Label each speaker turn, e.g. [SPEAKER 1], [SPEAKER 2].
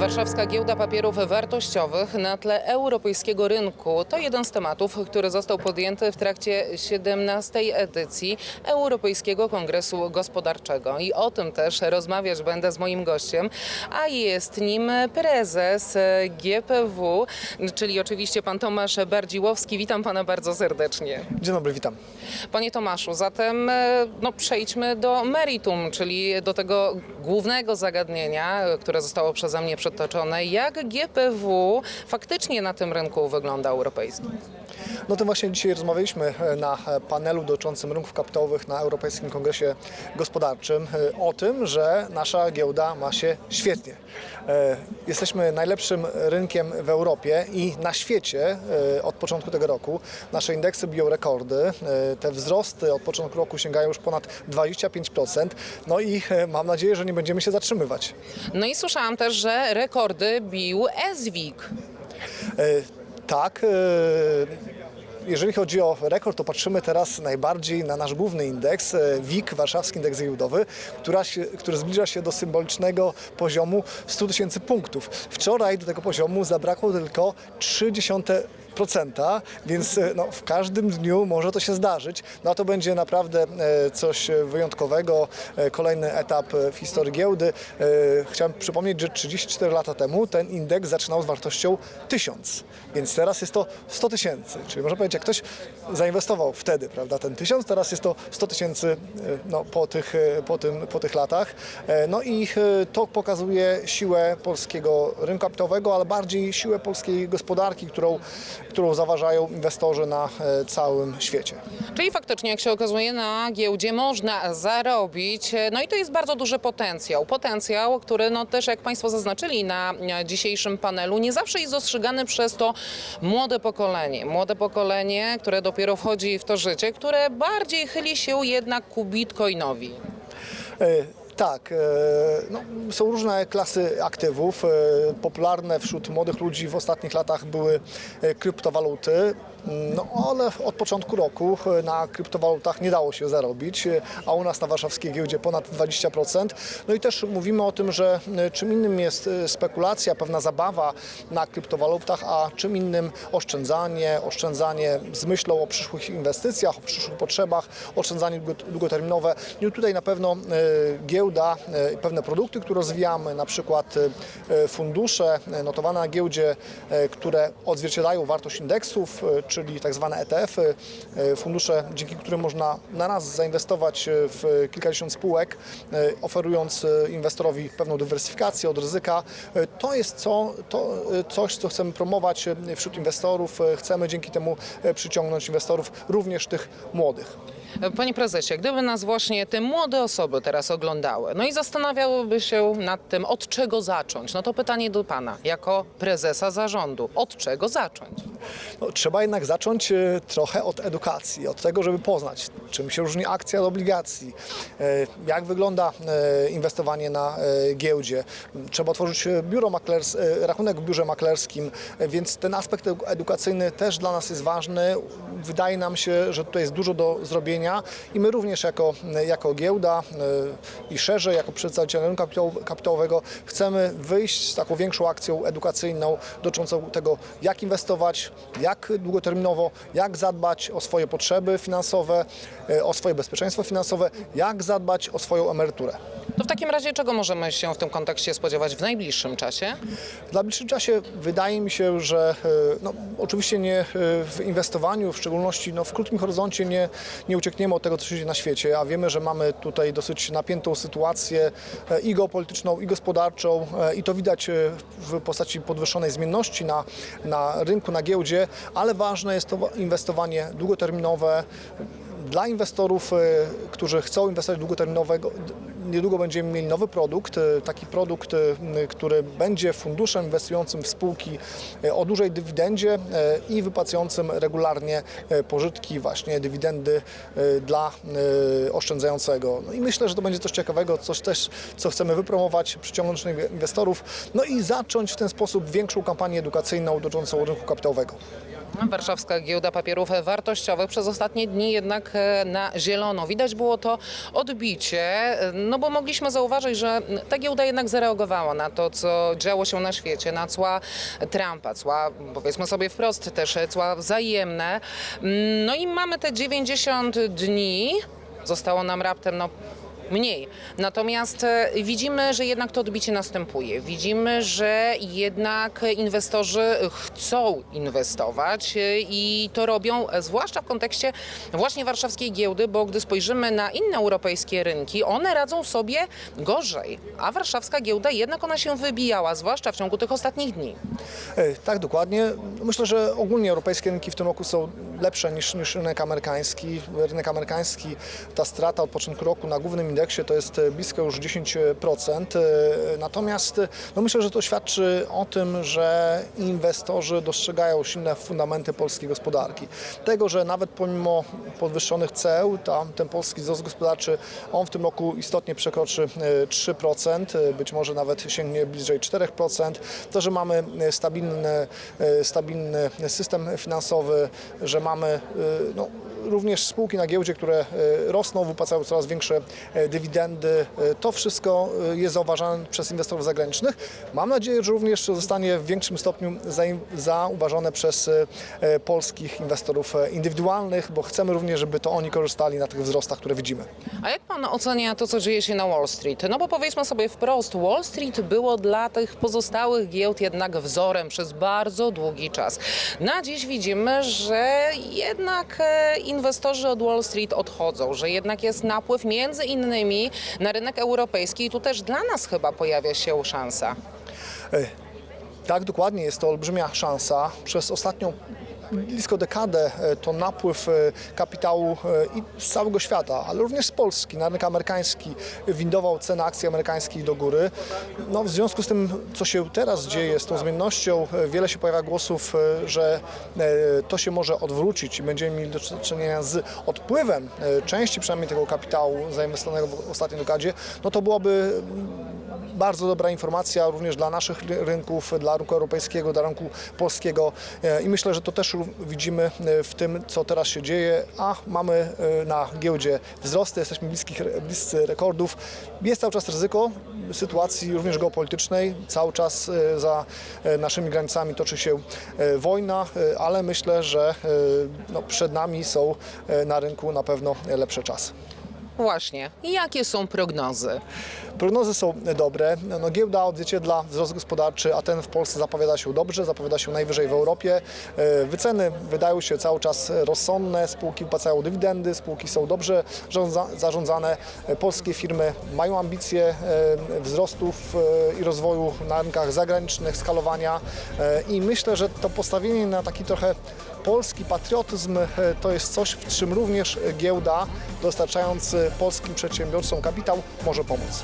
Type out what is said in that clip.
[SPEAKER 1] Warszawska Giełda Papierów Wartościowych na tle europejskiego rynku to jeden z tematów, który został podjęty w trakcie 17. edycji Europejskiego Kongresu Gospodarczego. I o tym też rozmawiać będę z moim gościem, a jest nim prezes GPW, czyli oczywiście pan Tomasz Bardziłowski. Witam pana bardzo serdecznie.
[SPEAKER 2] Dzień dobry, witam.
[SPEAKER 1] Panie Tomaszu, zatem no, przejdźmy do meritum, czyli do tego głównego zagadnienia, które zostało przeze mnie przytoczone. Jak GPW faktycznie na tym rynku wygląda europejski?
[SPEAKER 2] No to właśnie dzisiaj rozmawialiśmy e, na e, panelu dotyczącym rynków kapitałowych na Europejskim Kongresie Gospodarczym e, o tym, że nasza giełda ma się świetnie. Jesteśmy najlepszym rynkiem w Europie i na świecie od początku tego roku. Nasze indeksy biją rekordy. Te wzrosty od początku roku sięgają już ponad 25%. No i mam nadzieję, że nie będziemy się zatrzymywać.
[SPEAKER 1] No i słyszałam też, że rekordy bił ESWIG.
[SPEAKER 2] E, Tak. Jeżeli chodzi o rekord, to patrzymy teraz najbardziej na nasz główny indeks, e, WIG, Warszawski Indeks Giełdowy, który zbliża się do symbolicznego poziomu 100 tysięcy punktów. Wczoraj do tego poziomu zabrakło tylko 0,3%. Procenta, więc e, no, w każdym dniu może to się zdarzyć. No to będzie naprawdę e, coś wyjątkowego, kolejny etap w historii giełdy. Chciałem przypomnieć, że 34 lata temu ten indeks zaczynał z wartością 1000, więc teraz jest to 100 tysięcy. Czyli można powiedzieć, jak ktoś zainwestował wtedy, prawda, ten 1000, teraz jest to 100 tysięcy e, no, po, tych, e, po, tym, po tych latach. E, No i to pokazuje siłę polskiego rynku kapitałowego, ale bardziej siłę polskiej gospodarki, którą, którą zaważają inwestorzy na całym świecie.
[SPEAKER 1] Czyli faktycznie, jak się okazuje, na giełdzie można zarobić. No i to jest bardzo duży potencjał. Potencjał, który no też, jak Państwo zaznaczyli na dzisiejszym panelu, nie zawsze jest dostrzegany przez to młode pokolenie. Młode pokolenie, które dopiero wchodzi w to życie, które bardziej chyli się jednak ku bitcoinowi.
[SPEAKER 2] Tak, e, no, są różne klasy aktywów. E, Popularne wśród młodych ludzi w ostatnich latach były e, kryptowaluty. No ale od początku roku na kryptowalutach nie dało się zarobić, a u nas na warszawskiej giełdzie ponad 20%. No i też mówimy o tym, że czym innym jest spekulacja, pewna zabawa na kryptowalutach, a czym innym oszczędzanie, oszczędzanie z myślą o przyszłych inwestycjach, o przyszłych potrzebach, oszczędzanie długo- długoterminowe. No I tutaj na pewno e, giełda, e, pewne produkty, które rozwijamy, na przykład e, fundusze notowane na giełdzie, e, które odzwierciedlają wartość indeksów, e, czyli tak zwane ETF-y, e, fundusze, dzięki którym można na raz zainwestować e, w kilkadziesiąt spółek, e, oferując e, inwestorowi pewną dywersyfikację od ryzyka. E, To jest co, to e, coś, co chcemy promować e, wśród inwestorów. E, Chcemy dzięki temu e, przyciągnąć inwestorów, również tych młodych.
[SPEAKER 1] Panie prezesie, gdyby nas właśnie te młode osoby teraz oglądały, no i zastanawiałyby się nad tym, od czego zacząć, no to pytanie do pana, jako prezesa zarządu, od czego zacząć?
[SPEAKER 2] No, trzeba jednak zacząć e, trochę od edukacji, od tego, żeby poznać, czym się różni akcja od obligacji, e, jak wygląda e, inwestowanie na giełdzie. Trzeba otworzyć biuro maklers, rachunek w biurze maklerskim, więc ten aspekt edu- edukacyjny też dla nas jest ważny. Wydaje nam się, że tutaj jest dużo do zrobienia i my również jako, jako giełda i szerzej jako przedstawiciele rynku kapitałowego chcemy wyjść z taką większą akcją edukacyjną dotyczącą tego, jak inwestować, jak długoterminowo, jak zadbać o swoje potrzeby finansowe, e, o swoje bezpieczeństwo finansowe, jak zadbać o swoją emeryturę.
[SPEAKER 1] To w takim razie czego możemy się w tym kontekście spodziewać w najbliższym czasie?
[SPEAKER 2] W najbliższym czasie wydaje mi się, że e, no, oczywiście nie e, w inwestowaniu, w szczególności no, w krótkim horyzoncie nie, nie uciekniemy od tego, co się dzieje na świecie, a wiemy, że mamy tutaj dosyć napiętą sytuację e, i geopolityczną, i gospodarczą e, i to widać e, w postaci podwyższonej zmienności na, na rynku, na giełdzie, ale ważne jest to inwestowanie długoterminowe, dla inwestorów, e, którzy chcą inwestować długoterminowego, niedługo będziemy mieli nowy produkt, e, taki produkt, e, który będzie funduszem inwestującym w spółki o dużej dywidendzie i wypłacającym regularnie pożytki, właśnie dywidendy dla oszczędzającego. No i myślę, że to będzie coś ciekawego, coś też, co chcemy wypromować, przyciągnąć inwestorów, no i zacząć w ten sposób większą kampanię edukacyjną dotyczącą rynku kapitałowego.
[SPEAKER 1] Warszawska Giełda Papierów Wartościowych przez ostatnie dni jednak e, na zielono. Widać było to odbicie, e, no bo mogliśmy zauważyć, że ta giełda jednak zareagowała na to, co działo się na świecie, na cła Trumpa, cła powiedzmy sobie wprost też cła wzajemne. Mm, No i mamy te 90 dni, zostało nam raptem no mniej. Natomiast e, widzimy, że jednak to odbicie następuje. Widzimy, że jednak inwestorzy chcą inwestować e, i to robią, e, zwłaszcza w kontekście właśnie warszawskiej giełdy, bo gdy spojrzymy na inne europejskie rynki, one radzą sobie gorzej, a warszawska giełda jednak ona się wybijała, zwłaszcza w ciągu tych ostatnich dni.
[SPEAKER 2] Tak, dokładnie. Myślę, że ogólnie europejskie rynki w tym roku są lepsze niż, niż rynek amerykański. Rynek amerykański, ta strata od początku roku na głównym indeksie to jest e, blisko już 10%. E, Natomiast e, no myślę, że to świadczy o tym, że inwestorzy dostrzegają silne fundamenty polskiej gospodarki. Tego, że nawet pomimo podwyższonych ceł, tam, ten polski wzrost gospodarczy, on w tym roku istotnie przekroczy e, 3%, e, być może nawet sięgnie bliżej 4%. To, że mamy stabilny, stabilny system finansowy, że mamy e, no, również spółki na giełdzie, które e, rosną, wypłacają coraz większe e, dywidendy. E, To wszystko jest zauważane przez inwestorów zagranicznych. Mam nadzieję, że również zostanie w większym stopniu zauważone przez polskich inwestorów indywidualnych, bo chcemy również, żeby to oni korzystali na tych wzrostach, które widzimy.
[SPEAKER 1] A jak pan ocenia to, co dzieje się na Wall Street? No bo powiedzmy sobie wprost, Wall Street było dla tych pozostałych giełd jednak wzorem przez bardzo długi czas. Na dziś widzimy, że jednak inwestorzy od Wall Street odchodzą, że jednak jest napływ między innymi na rynek europejski i tu też dla nas chyba pojawia się szansa.
[SPEAKER 2] Tak, dokładnie, jest to olbrzymia szansa. Przez ostatnią blisko dekadę e, to napływ e, kapitału e, z całego świata, ale również z Polski na rynek amerykański windował cenę akcji amerykańskich do góry. No, w związku z tym, co się teraz dzieje z tą zmiennością, wiele się pojawia głosów, że to się może odwrócić i będziemy mieli do czynienia z odpływem części przynajmniej tego kapitału zainwestowanego w ostatniej dekadzie, no to byłoby bardzo dobra informacja również dla naszych ry- rynków, dla rynku europejskiego, dla rynku polskiego E, i myślę, że to też widzimy e, w tym, co teraz się dzieje, a mamy e, na giełdzie wzrosty, jesteśmy bliskich, bliscy rekordów. Jest cały czas ryzyko sytuacji również geopolitycznej, cały czas za naszymi granicami toczy się wojna, ale myślę, że no, przed nami są na rynku na pewno lepsze czasy.
[SPEAKER 1] Właśnie. Jakie są prognozy?
[SPEAKER 2] Prognozy są dobre. No, giełda odzwierciedla wzrost gospodarczy, a ten w Polsce zapowiada się dobrze, zapowiada się najwyżej w Europie. E, Wyceny wydają się cały czas rozsądne, spółki wypłacają dywidendy, spółki są dobrze rządza- zarządzane. E, Polskie firmy mają ambicje e, wzrostów i rozwoju na rynkach zagranicznych, skalowania i myślę, że to postawienie na taki trochę polski patriotyzm e, to jest coś, w czym również giełda dostarczając polskim przedsiębiorcom kapitał może pomóc.